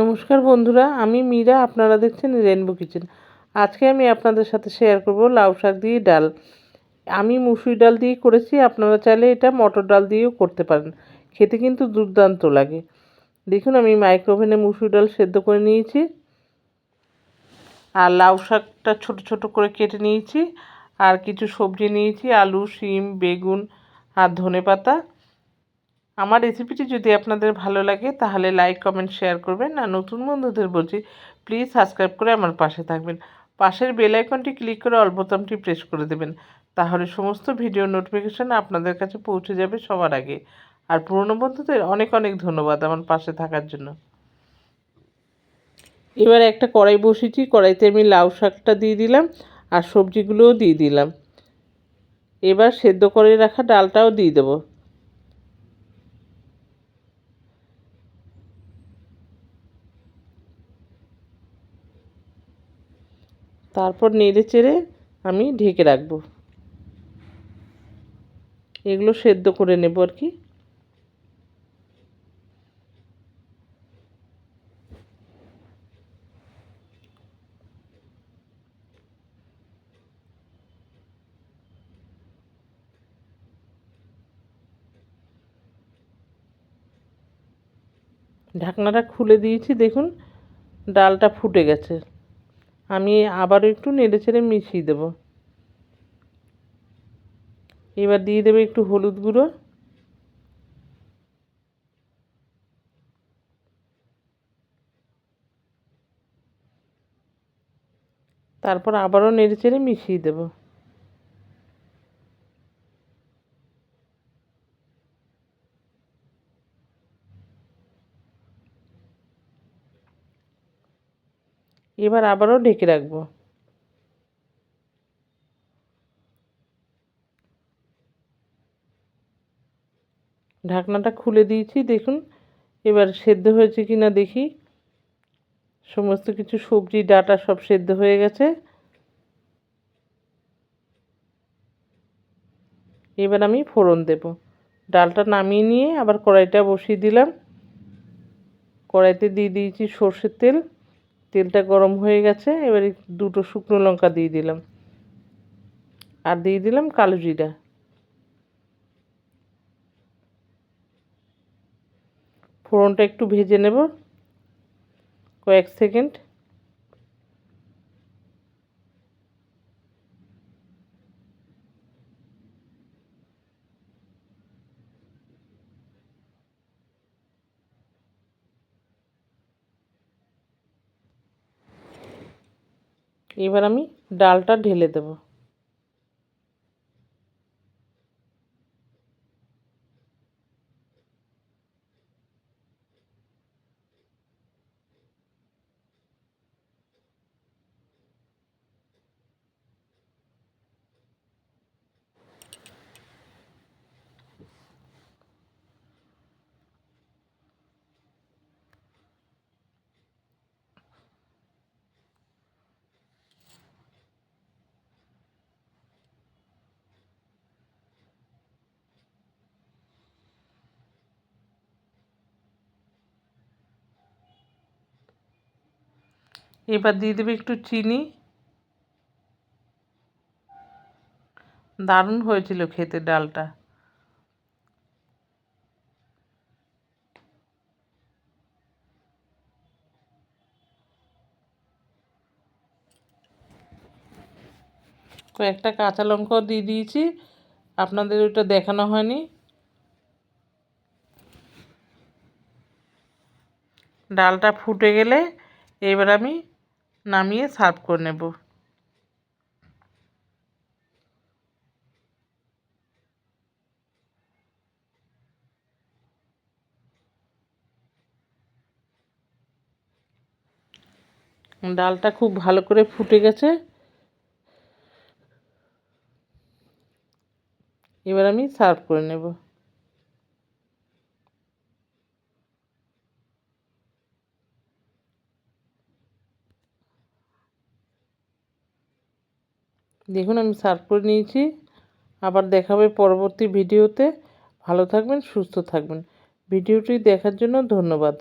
নমস্কার বন্ধুরা, আমি মীরা, আপনারা দেখছেন রেনবো কিচেন আজকে আমি আপনাদের সাথে শেয়ার করব লাউ শাক দিয়ে ডাল। আমি মুসুরি ডাল দিয়ে করেছি, আপনারা চাইলে এটা মটর ডাল দিয়েও করতে পারেন। খেতে কিন্তু দুর্দান্ত লাগে। দেখুন, আমি মাইক্রোওভেনে মুসুরি ডাল সেদ্ধ করে নিয়েছি। আর লাউ শাকটা ছোট ছোট করে কেটে নিয়েছি। আর কিছু সবজি নিয়েছি, আলু, শিম, বেগুন আর ধনে পাতা আমার রেসিপিটি যদি আপনাদের ভালো লাগে, তাহলে লাইক কমেন্ট শেয়ার করবেন। আর নতুন বন্ধুদের বলছি প্লিজ সাবস্ক্রাইব করে আমার পাশে থাকবেন। পাশের বেল আইকনটি ক্লিক করে অল বোতামটি প্রেস করে দেবেন। তাহলে সমস্ত ভিডিও নোটিফিকেশান আপনাদের কাছে পৌঁছে যাবে সবার আগে। আর পুরনো বন্ধুদের অনেক অনেক ধন্যবাদ আমার পাশে থাকার জন্য। এবার একটা কড়াই বসিয়েছি, কড়াইতে আমি লাউ শাকটা দিয়ে দিলাম আর সবজিগুলোও দিয়ে দিলাম। এবার সেদ্ধ করে রাখা ডালটাও দিয়ে দেবো। তারপর নেড়ে চেড়ে আমি ঢেকে রাখব। এগুলো সেদ্ধ করে নেব আর কি। ঢাকনাটা খুলে দিয়েছি, দেখুন, ডালটা ফুটে গেছে। আমি আবারও একটু নেড়ে ছেড়ে মিশিয়ে দেবো। এবার দিয়ে দেবে একটু হলুদ গুঁড়ো। তারপর আবারও নেড়ে চেড়ে মিশিয়ে দেবো। এবার আবারও ঢেকে রাখব। ঢাকনাটা খুলে দিয়েছি, দেখুন, এবার সেদ্ধ হয়েছে কি না দেখি। সমস্ত কিছু, সবজি, ডাটা সব সেদ্ধ হয়ে গেছে। এবার আমি ফোড়ন দেব। ডালটা নামিয়ে নিয়ে আবার কড়াইটা বসিয়ে দিলাম। কড়াইতে দিয়ে দিয়েছি সর্ষের তেল। তেলটা গরম হয়ে গেছে, এবারে দুটো শুকনো লঙ্কা দিয়ে দিলাম। আর দিয়ে দিলাম কালো জিরা। ফোড়নটা একটু ভেজে নেব। কয়েক সেকেন্ড। এবার আমি ডালটা ঢেলে দেব। এবার দিয়ে দেবে একটু চিনি। দারুণ হয়েছিল খেতে ডালটা। কয়েকটা কাঁচা লঙ্কাও দিয়ে দিয়েছি। আপনাদের ওটা দেখানো হয়নি। ডালটা ফুটে গেলে এবার আমি নামিয়ে সার্ভ করে নেব। ডালটা খুব ভালো করে ফুটে গেছে। এবার আমি সার্ভ করে নেব। দেখুন, আমি সার্ভ করে নিয়েছি। আবার দেখাবে পরবর্তী ভিডিওতে। ভালো থাকবেন, সুস্থ থাকবেন। ভিডিওটি দেখার জন্য ধন্যবাদ।